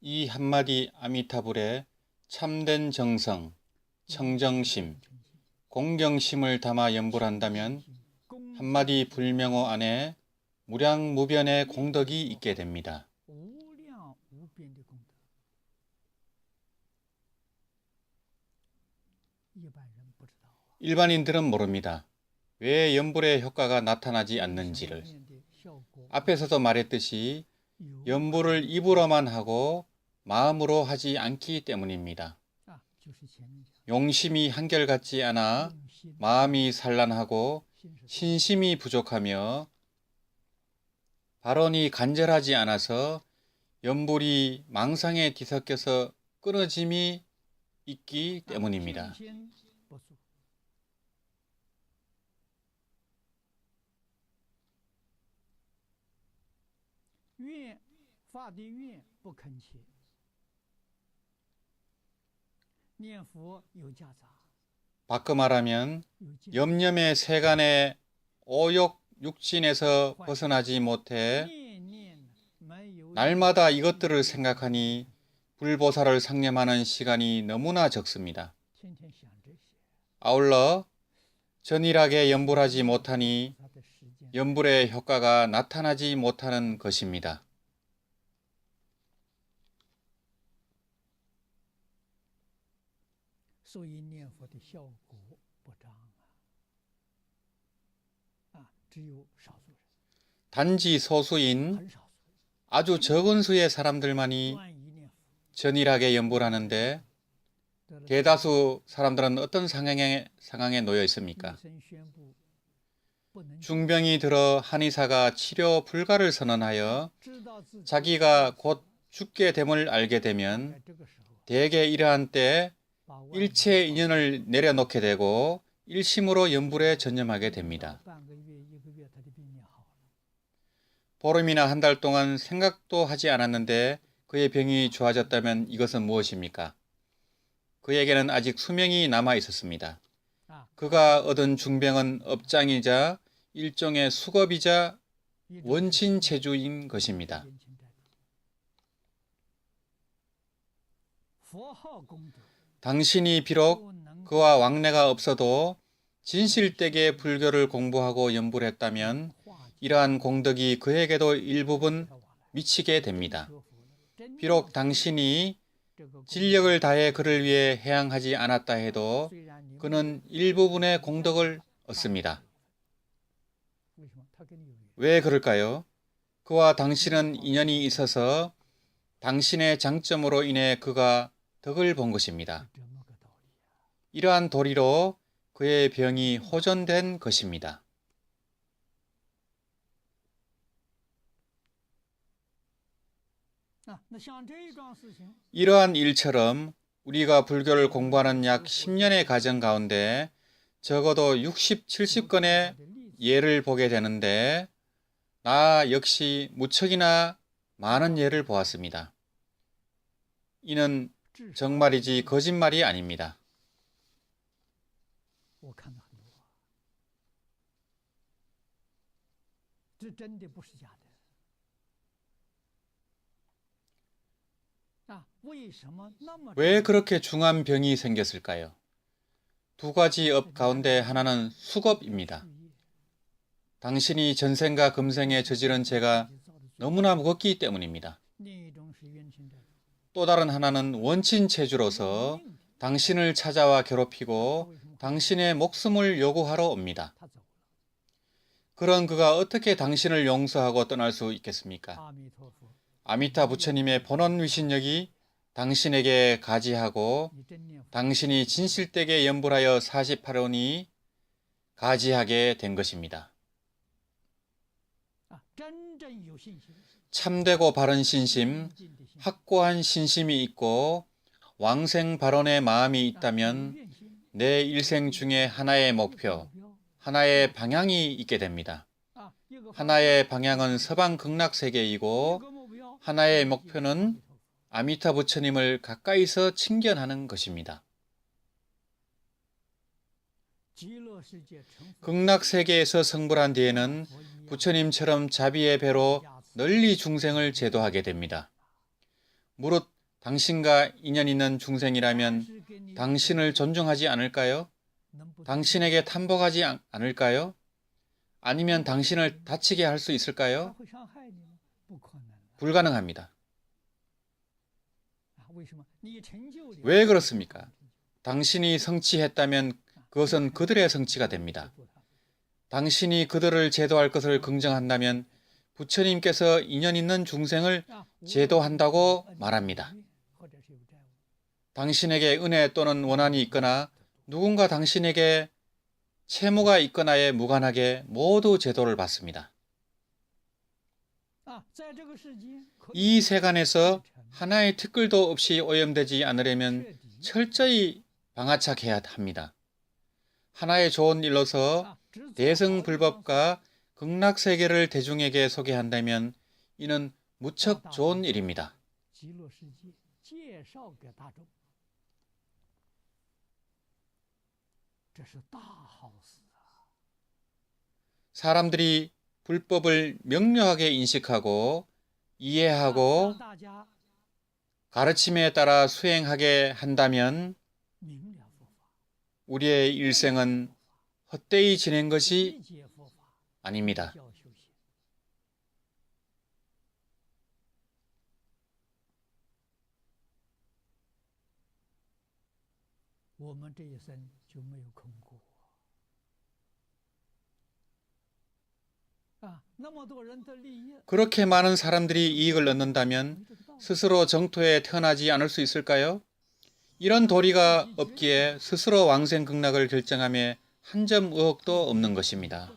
이 한마디 아미타불의 참된 정성, 청정심, 공경심을 담아 염불한다면 한마디 불명호 안에 무량무변의 공덕이 있게 됩니다. 일반인들은 모릅니다. 왜 염불의 효과가 나타나지 않는지를. 앞에서도 말했듯이 연불을 입으로만 하고 마음으로 하지 않기 때문입니다. 용심이 한결같지 않아 마음이 산란하고 신심이 부족하며 발언이 간절하지 않아서 연불이 망상에 뒤섞여서 끊어짐이 있기 때문입니다. 愿发的愿不恳切，念佛有夹杂， 바꿔 말하면 有见 염념의 세간의 오욕 육진에서 벗어나지 못해 念念没有 날마다 이것들을 생각하니 불보살을 상념하는 시간이 너무나 적습니다. 天天想这些， 아울러 전일하게 연불하지 못하니 他的时间 연불의 효과가 나타나지 못하는 것입니다. 단지 소수인 아주 적은 수의 사람들만이 전일하게 연불하는데 대다수 사람들은 어떤 상황에, 상황에 놓여 있습니까? 중병이 들어 한의사가 치료 불가를 선언하여 자기가 곧 죽게 됨을 알게 되면 대개 이러한 때 일체 인연을 내려놓게 되고 일심으로 연불에 전념하게 됩니다. 보름이나 한 달 동안 생각도 하지 않았는데 그의 병이 좋아졌다면 이것은 무엇입니까? 그에게는 아직 수명이 남아 있었습니다. 그가 얻은 중병은 업장이자 일종의 수겁이자 원친 체주인 것입니다. 당신이 비록 그와 왕래가 없어도 진실되게 불교를 공부하고 연불했다면 이러한 공덕이 그에게도 일부분 미치게 됩니다. 비록 당신이 진력을 다해 그를 위해 해양하지 않았다 해도 그는 일부분의 공덕을 얻습니다. 왜 그럴까요? 그와 당신은 인연이 있어서 당신의 장점으로 인해 그가 덕을 본 것입니다. 이러한 도리로 그의 병이 호전된 것입니다. 이러한 일처럼 우리가 불교를 공부하는 약 10년의 과정 가운데 적어도 60, 70건의 예를 보게 되는데 나 역시 무척이나 많은 예를 보았습니다. 이는 정말이지 거짓말이 아닙니다. 아, 아, 왜 그렇게 중한 병이 생겼을까요? 두 가지 업 가운데 하나는 수겁입니다. 당신이 전생과 금생에 저지른 죄가 너무나 무겁기 때문입니다. 또 다른 하나는 원친 체주로서 당신을 찾아와 괴롭히고 당신의 목숨을 요구하러 옵니다. 그런 그가 어떻게 당신을 용서하고 떠날 수 있겠습니까? 아미타 부처님의 번원위신력이 당신에게 가지하고 당신이 진실되게 연불하여 48원이 가지하게 된 것입니다. 참되고 바른 신심, 확고한 신심이 있고 왕생 발언의 마음이 있다면 내 일생 중에 하나의 목표, 하나의 방향이 있게 됩니다. 하나의 방향은 서방 극락 세계이고 하나의 목표는 아미타 부처님을 가까이서 친견하는 것입니다. 극락 세계에서 성불한 뒤에는 부처님처럼 자비의 배로 널리 중생을 제도하게 됩니다. 무릇 당신과 인연 있는 중생이라면 당신을 존중하지 않을까요? 당신에게 탐복하지 않을까요? 아니면 당신을 다치게 할 수 있을까요? 불가능합니다. 왜 그렇습니까? 당신이 성취했다면 그것은 그들의 성취가 됩니다. 당신이 그들을 제도할 것을 긍정한다면 부처님께서 인연 있는 중생을 제도한다고 말합니다. 당신에게 은혜 또는 원한이 있거나 누군가 당신에게 채무가 있거나에 무관하게 모두 제도를 받습니다. 이 세간에서 하나의 티끌도 없이 오염되지 않으려면 철저히 방아차해야 합니다. 하나의 좋은 일로서 대승불법과 극락세계를 대중에게 소개한다면 이는 무척 좋은 일입니다. 사람들이 불법을 명료하게 인식하고 이해하고 가르침에 따라 수행하게 한다면 우리의 일생은 헛되이 지낸 것이 아닙니다. 그렇게 많은 사람들이 이익을 얻는다면 스스로 정토에 태어나지 않을 수 있을까요? 이런 도리가 없기에 스스로 왕생 극락을 결정함에 한 점 의혹도 없는 것입니다.